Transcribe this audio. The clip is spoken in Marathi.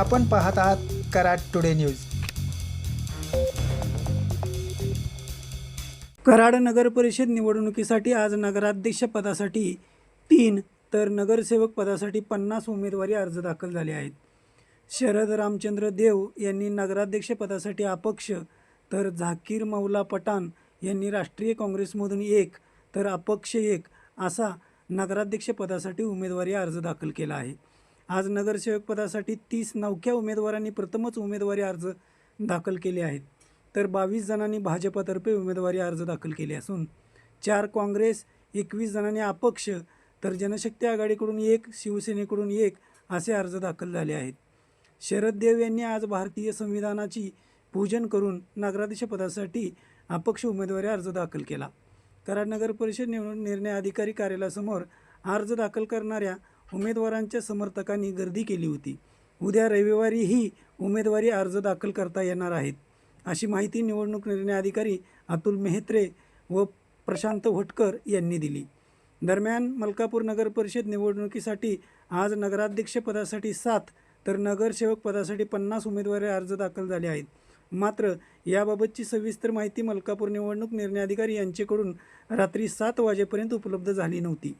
आपण पाहत आहात कराड टुडे न्यूज. कराड नगर परिषद निवडणुकीसाठी आज नगराध्यक्ष पदासाठी तीन तर नगरसेवक पदासाठी पन्नास उमेदवारी अर्ज दाखल झाले आहेत. शरद रामचंद्र देव यांनी नगराध्यक्ष पदासाठी अपक्ष तर झाकीर मौला पठाण यांनी राष्ट्रीय काँग्रेसमधून एक तर अपक्ष एक असा नगराध्यक्ष पदासाठी उमेदवारी अर्ज दाखल केला आहे. आज नगरसेवक पदासाठी तीस नवख्या उमेदवारांनी प्रथमच उमेदवारी अर्ज दाखल केले आहेत. तर बावीस जणांनी भाजपातर्फे उमेदवारी अर्ज दाखल केले असून चार काँग्रेस एकवीस जणांनी अपक्ष तर जनशक्ती आघाडीकडून एक शिवसेनेकडून एक असे अर्ज दाखल झाले आहेत. शरद देव यांनी आज भारतीय संविधानाची पूजन करून नागराध्यक्षपदासाठी अपक्ष उमेदवारी अर्ज दाखल केला. कराड नगर परिषद निवडणूक निर्णय अधिकारी कार्यालयासमोर अर्ज दाखल करणाऱ्या उमेदवारांच्या समर्थकांनी गर्दी केली होती. उद्या रविवारीही उमेदवारी अर्ज दाखल करता येणार आहेत. अशी माहिती निवडणूक निर्णय अधिकारी अतुल मेहत्रे व प्रशांत होटकर यांनी दिली. दरम्यान मलकापूर नगर परिषद निवडणुकीसाठी आज नगराध्यक्षपदासाठी सात तर नगरसेवक पदासाठी पन्नास उमेदवारी अर्ज दाखल झाले आहेत. मात्र याबाबतची सविस्तर माहिती मलकापूर निवडणूक निर्णय अधिकारी यांच्याकडून रात्री सात वाजेपर्यंत उपलब्ध झाली नव्हती.